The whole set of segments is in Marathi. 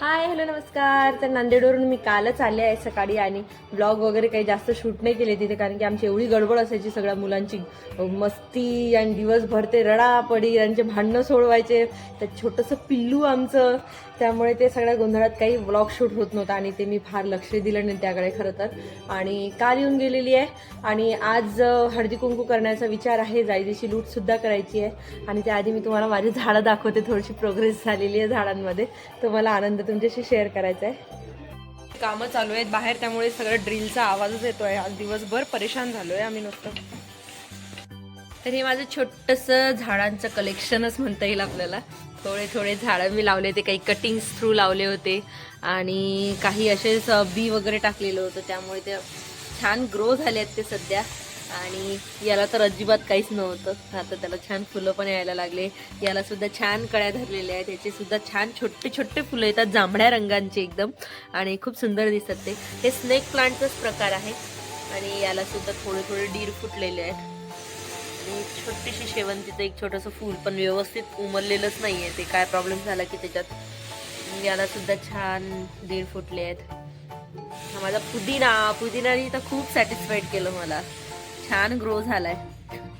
हाय हॅलो नमस्कार. तर नांदेडवरून मी कालच आले आहे सकाळी आणि ब्लॉग वगैरे काही जास्त शूट नाही केले तिथे कारण की आमची एवढी गडबड असायची सगळ्या मुलांची. मस्ती आणि दिवसभर ते रडापडी यांचे भांडणं सोडवायचे तर छोटंसं पिल्लू आमचं. त्यामुळे ते सगळ्या गोंधळात काही ब्लॉग शूट होत नव्हता आणि ते मी फार लक्ष दिलं नाही त्याकडे खरं तर. आणि काल येऊन गेलेली आहे. आणि आज हळदी कुंकू करण्याचा विचार आहे. जायदीची लूटसुद्धा करायची आहे. आणि त्याआधी मी तुम्हाला माझी झाडं दाखवते. थोडीशी प्रोग्रेस झालेली आहे झाडांमध्ये. तर मला आनंद तुमच्याशी शेअर करायचा आहे. कामं चालू आहेत बाहेर. त्यामुळे सगळं ड्रिलचा आवाजच येतो आहे आज दिवसभर परेशान झालो आहे आम्ही नुसतं. तर हे माझं छोटंसं झाडांचं कलेक्शनच म्हणता येईल आपल्याला. थोडे थोडे झाडं मी लावले ते काही कटिंग्स थ्रू लावले होते आणि काही असेच बी वगैरे टाकलेलं होतं त्यामुळे ते छान ग्रो झाले आहेत ते सध्या. आणि याला तर अजिबात काहीच नव्हतं. आता त्याला छान फुलं पण यायला लागले. याला सुद्धा छान कळ्या धरलेल्या आहेत. याचे सुद्धा छान छोटे छोटे फुलं येतात जांभळ्या रंगांचे एकदम. आणि खूप सुंदर दिसतात ते. हे स्नेक प्लांटचाच प्रकार आहे. आणि याला सुद्धा थोडे थोडे डीर फुटलेले आहेत. आणि छोटीशी शेवंतीचं एक छोटंसं फूल पण व्यवस्थित उमरलेलंच नाही आहे ते काय प्रॉब्लेम झाला की त्याच्यात याला सुद्धा छान दीड फुटले आहेत. हा माझा पुदिना पुदिनाने तर खूप सॅटिस्फाईड केलं मला. छान ग्रो झालाय.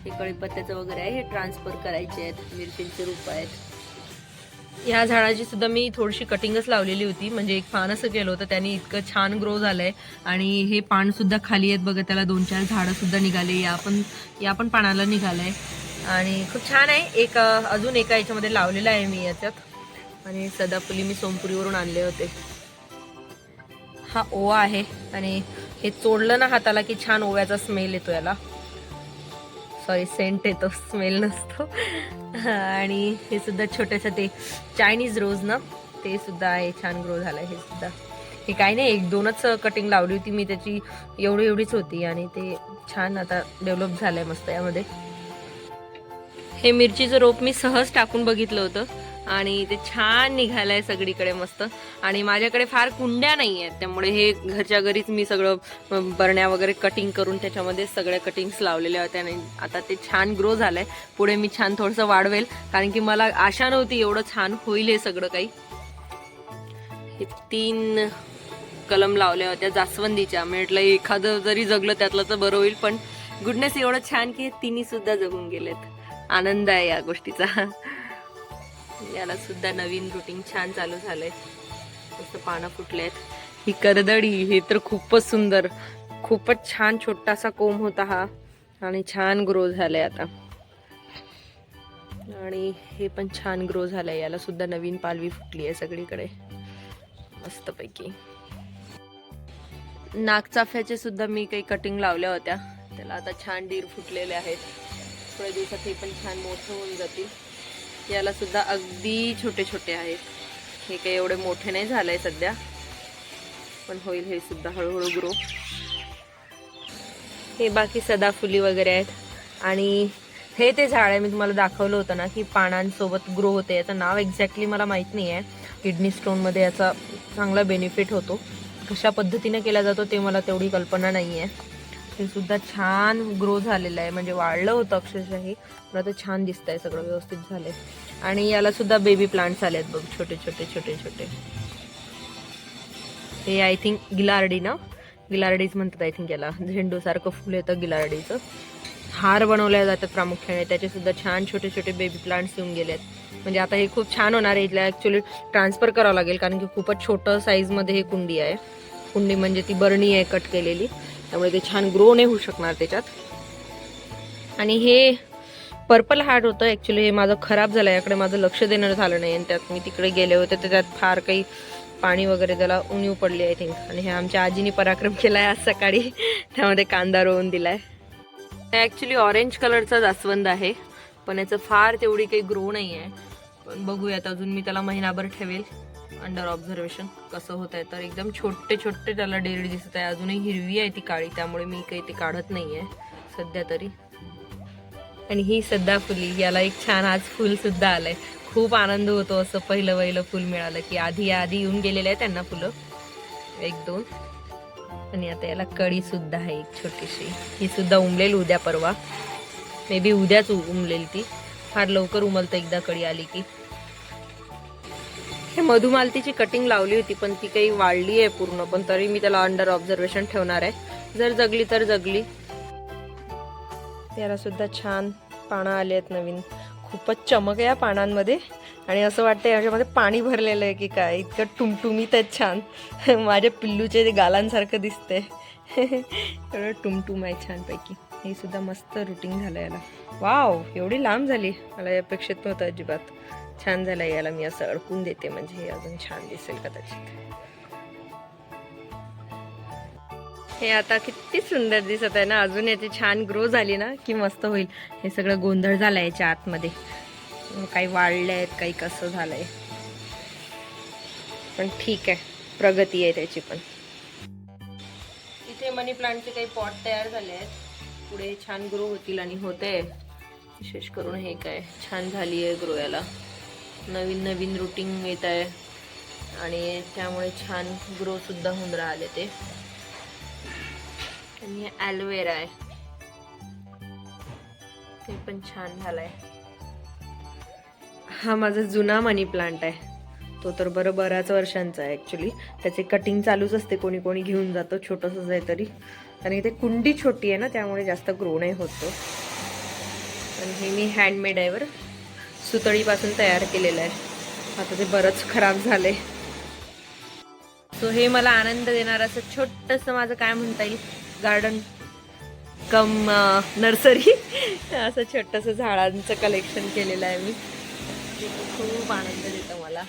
हे कळीपत्त्याचं वगैरे आहे हे ट्रान्सफर करायचे आहेत मिरचींचे रूप आहेत. या झाडाची सुद्धा मी थोडीशी कटिंगच लावलेली होती. म्हणजे एक पान असं केलं होतं त्याने इतकं छान ग्रो झालंय. आणि हे पान सुद्धा खाली आहेत बघा त्याला दोन चार झाडं सुद्धा निघाले या पण या पण पानाला निघालंय. आणि खूप छान आहे. एक अजून एका याच्यामध्ये लावलेलं आहे मी याच्यात. आणि सदाफुली मी सोमपुरीवरून आणले होते. हा ओवा आहे. आणि हे चोडलं ना हाताला की छान ओव्याचा स्मेल येतो याला. सॉरी सेंट येतो स्मेल नसतो. आणि हे सुद्धा छोटंसं ते चायनीज रोज ना ते सुद्धा आहे छान ग्रो झालं हे सुद्धा. हे काही नाही एक दोनच कटिंग लावली होती मी त्याची एवढी एवढीच होती आणि ते छान आता डेव्हलप झालंय मस्त यामध्ये. हे मिरचीचं रोप मी सहज टाकून बघितलं होतं. आणि ते छान निघालंय सगळीकडे मस्त. आणि माझ्याकडे फार कुंड्या नाही आहेत त्यामुळे हे घरच्या घरीच मी सगळं बरण्या वगैरे कटिंग करून त्याच्यामध्ये सगळ्या कटिंग्स लावलेल्या होत्या आणि आता ते छान ग्रो झालंय. पुढे मी छान थोडंसं वाढवेल कारण की मला आशा नव्हती एवढं छान होईल हे सगळं काही. हे तीन कलम लावल्या होत्या जास्वंदीच्या. म्हटलं एखादं जरी जगलं त्यातलं तर बरं होईल पण गुडनेस एवढं छान की हे तिन्ही सुद्धा जगून गेलेत. आनंद आहे या गोष्टीचा. याला सुद्धा नवीन रुटीन छान चालू झालंय. मस्त पानं फुटले आहेत ही करदडी हे तर खूपच सुंदर. खूपच छान छोटासा कोंब होता हा. आणि छान ग्रो झालाय आता. आणि हे पण छान ग्रो झालंय. याला सुद्धा नवीन पालवी फुटली आहे सगळीकडे. मस्तपैकी. नागचाफ्याचे सुद्धा मी काही कटिंग लावल्या होत्या. त्याला आता छान डीर फुटलेले आहेत. थोड्या दिवसात हे पण छान मोठं होऊन जातील. याला सुद्धा अगदी छोटे छोटे आहेत. हे काही एवढे मोठे नाही झालंय सध्या. पण होईल हे सुद्धा हळूहळू ग्रो हे बाकी सदाफुली वगैरे आहेत. आणि हे ते झाड आहे मी तुम्हाला दाखवलं होतं ना की पानांसोबत ग्रो होते. याचं नाव एक्झॅक्टली मला माहीत नाही आहे. किडनी स्टोनमध्ये याचा चांगला बेनिफिट होतो. कशा पद्धतीने केला जातो ते मला तेवढी कल्पना नाही आहे हे सुद्धा छान ग्रो झालेलं आहे. म्हणजे वाढलं होतं अक्षरशः हे. पण आता छान दिसत आहे सगळं व्यवस्थित झालंय. आणि याला सुद्धा बेबी प्लांट्स आले आहेत बघ. छोटे छोटे छोटे छोटे. हे आय थिंक गिलार्डी ना? गिलार्डीज म्हणतात आय थिंक याला. झेंडूसारखं फुल येतं गिलार्डीचं. हार बनवले जातात प्रामुख्याने. त्याचे सुद्धा छान छोटे छोटे बेबी प्लांट्स येऊन गेले आहेत म्हणजे आता हे खूप छान होणार आहे. इथल्या ॲक्च्युली ट्रान्सफर करावं लागेल. कारण की खूपच छोटं साईजमध्ये हे कुंडी आहे. कुंडी म्हणजे ती बरणी आहे कट केलेली. त्यामुळे ते छान ग्रो नाही होऊ शकणार त्याच्यात. आणि हे पर्पल हार्ट होतं ॲक्च्युली हे माझं खराब झालं याकडे माझं लक्ष देणं झालं नाही. आणि त्यात मी तिकडे गेले होते तर त्यात फार काही पाणी वगैरे त्याला उणीव पडली आय थिंक आणि हे आमच्या आजीने पराक्रम केला आहे आज सकाळी. त्यामध्ये कांदा रोवून दिलाय. ॲक्च्युली ऑरेंज कलरचा जास्वंद आहे पण याचं फार तेवढी काही ग्रो नाही आहे पण बघूयात अजून मी त्याला महिनाभर ठेवेल. अंडर ऑब्झर्वेशन कसं होत आहे तर एकदम छोटे छोटे त्याला डेरी दिसत आहे. अजूनही हिरवी आहे ती काळी त्यामुळे मी काही ते काढत नाही आहे सध्या तरी. आणि ही सध्या फुली याला एक छान आज फुल सुद्धा आलंय. खूप आनंद होतो असं पहिलं पहिलं फुल मिळालं की आधी आधी येऊन गेलेलं आहे त्यांना फुलं. एक दोन. आणि आता याला कळी सुद्धा आहे एक छोटीशी. ही सुद्धा उमलेल उद्या परवा. मे बी उद्याच उ- उमलेल ती. फार लवकर उमलतं एकदा कळी आली की. हे मधुमालतीची कटिंग लावली होती पण ती काही वाढली आहे पूर्ण पण तरी मी त्याला अंडर ऑब्झर्वेशन ठेवणार आहे. जर जगली तर जगली. त्याला सुद्धा छान पानं आली आहेत नवीन. खूपच चमक आहे या पानांमध्ये. आणि असं वाटतं याच्यामध्ये पाणी भरलेलं आहे की काय इतकं टुमटुमीत आहेत छान. माझ्या पिल्लूचे ते गालांसारखं दिसतंय. एवढं टुमटुम आहे छानपैकी. हे सुद्धा मस्त रुटीन झालं याला. वाव एवढी लांब झाली. मला अपेक्षित नव्हतं अजिबात. छान झालं याला मी असं अडकून देते म्हणजे हे अजून छान दिसेल कदाचित. हे आता किती सुंदर दिसत आहे ना. अजून याची छान ग्रो झाली ना की मस्त होईल. हे सगळं गोंधळ झालाय याच्या आतमध्ये. काही वाढले आहेत काही कसं झालंय. पण ठीक आहे. प्रगती आहे त्याची पण. इथे मनी प्लांटचे काही पॉट तयार झाले आहेत. पुढे छान ग्रो होतील आणि होते विशेष करून हे काय छान झाली आहे ग्रो याला. नवीन नवीन रुटीन येत आहे आणि त्यामुळे छान ग्रो सुद्धा होऊन राहिले ते. आणि हे ॲलोवेरा आहे. ते पण छान झालंय. हा माझा जुना मनी प्लांट आहे. तो तर बरं बऱ्याच वर्षांचा आहे ॲक्च्युली त्याचे कटिंग चालूच असते. कोणी कोणी घेऊन जातो. छोटंसंच आहे तरी. आणि इथे कुंडी छोटी आहे ना त्यामुळे जास्त ग्रो नाही होतो आणि हे मी हँडमेड आहे बरं. सुतळीपासून तयार केलेलं आहे. आता ते बरंच खराब झाले सो हे मला आनंद देणार असं छोटंसं माझं काय म्हणता येईल? गार्डन कम नर्सरी असं छोटंसं झाडांचं कलेक्शन केलेलं आहे मी. ते खूप आनंद देतं मला.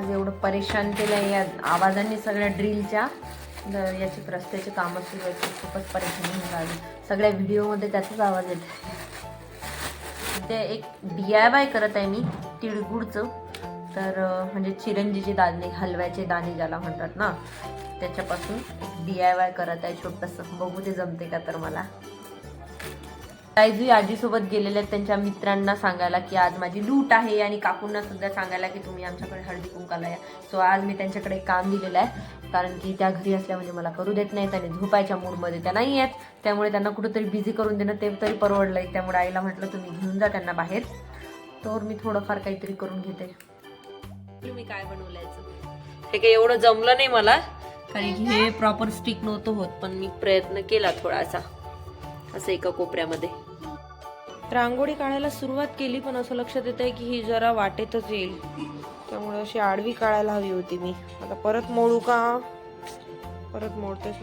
आज एवढं परेशान केलं आहे या आवाजांनी सगळ्या ड्रिलच्या. याची रस्त्याची कामं सुरू आहेत. खूपच परेशानी होऊन सगळ्या व्हिडिओमध्ये त्याचाच आवाज येत ते एक डी आय वाय करत आहे मी तिळगुडचं. तर म्हणजे चिरंजीचे दाणे हलव्याचे दाणे ज्याला म्हणतात ना त्याच्यापासून डी आय वाय करत आहे छोटंसं. बघू ते जमते का तर मला. ताईजी आजीसोबत गेलेले आहेत त्यांच्या मित्रांना सांगायला की आज माझी लूट आहे आणि काकूंना सुद्धा सांगायला की तुम्ही आमच्याकडे हळदी कुंकाला या. सो आज मी त्यांच्याकडे काम दिलेलं आहे. कारण की त्या घरी असल्या म्हणजे मला करू देत नाहीत आणि झोपायच्या मूडमध्ये त्या नाही आहेत. त्यामुळे त्यांना कुठंतरी बिझी करून देणं ते तरी परवडलंय. त्यामुळे आईला म्हटलं तुम्ही घेऊन जा त्यांना बाहेर. तर मी थोडंफार काहीतरी करून घेते. मी काय बनवल्याचं? हे काही एवढं जमलं नाही मला. कारण की हे प्रॉपर स्टिक नव्हतं होत पण मी प्रयत्न केला थोडासा. असं एका कोपऱ्यामध्ये. रांगोळी काढायला सुरुवात केली पण असं लक्षात येत आहे की ही जरा वाटेतच येईल. त्यामुळे अशी आडवी काढायला हवी होती मी. आता परत मोडू का? परत मोडतेच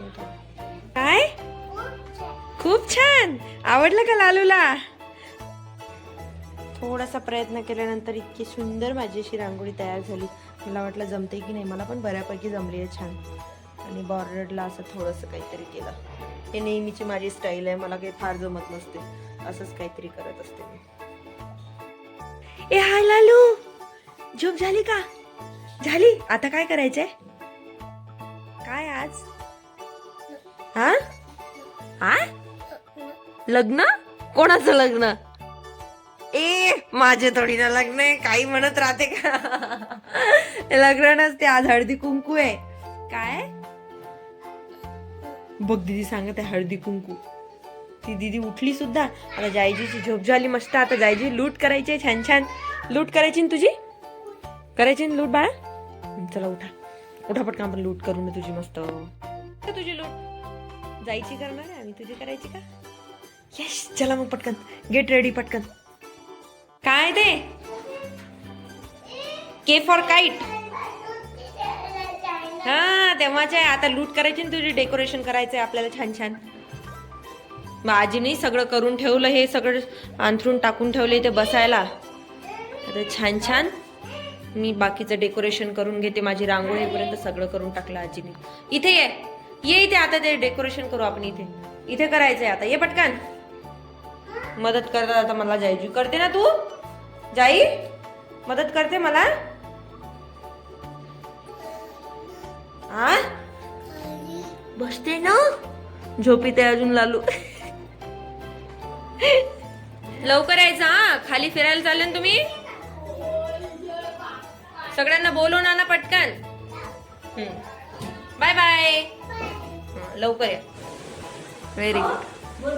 काय? खूप छान! आवडलं का लालूला? थोडासा प्रयत्न केल्यानंतर इतकी सुंदर माझी अशी रांगोळी तयार झाली. मला वाटलं जमते की नाही मला पण बऱ्यापैकी जमली आहे छान. आणि बॉर्डरला असं थोडंसं काहीतरी केलं. हे नेहमीची माझी स्टाईल आहे मला काही फार जमत नसते. असंच काहीतरी करत असते मी. ए हाय लालू! झोप झाली का? झाली? आता काय करायचंय? काय आज? हा? हा? लग्न? कोणाचं लग्न? ए माझे थोडी ना लग्न आहे. काही म्हणत राहते का? लग्न नसते आज हळदी कुंकू आहे. काय? बघ दीदी सांगत आहे हळदी कुंकू. ती दीदी उठली सुद्धा आता जायजीची झोप झाली मस्त आता जायजी लूट करायची आहे छान छान. लूट करायची ना तुझी? करायची ना लूट बाळा? चला उठा. उठा पटकन आपण लूट करू ना तुझी मस्त. का तुझी लूट? जायची करणार आहे आम्ही तुझी करायची का? यश चला मग पटकन. गेट रेडी पटकन. काय ते? के फॉर काईट हा तेव्हाच आहे आता लूट करायची ना तुझी डेकोरेशन करायचंय आपल्याला छान छान. मग आजीने सगळं करून ठेवलं हे सगळं अंथरून टाकून ठेवलं इथे बसायला. आता छान छान मी बाकीचं डेकोरेशन करून घेते माझी रांगोळीपर्यंत सगळं करून टाकलं आजीने. इथे ये ये इथे आता ते डेकोरेशन करू आपण इथे. इथे करायचंय आता. ये पटकन. मदत करतात आता मला जायची. करते ना तू? जाई मदत करते मला? हा? बसते ना? झोपीत आहे अजून लालू. लवकर यायचं हा? खाली फिरायला चालले ना तुम्ही? सगळ्यांना बोलवून ना पटकन. बाय बाय लवकर या. Very good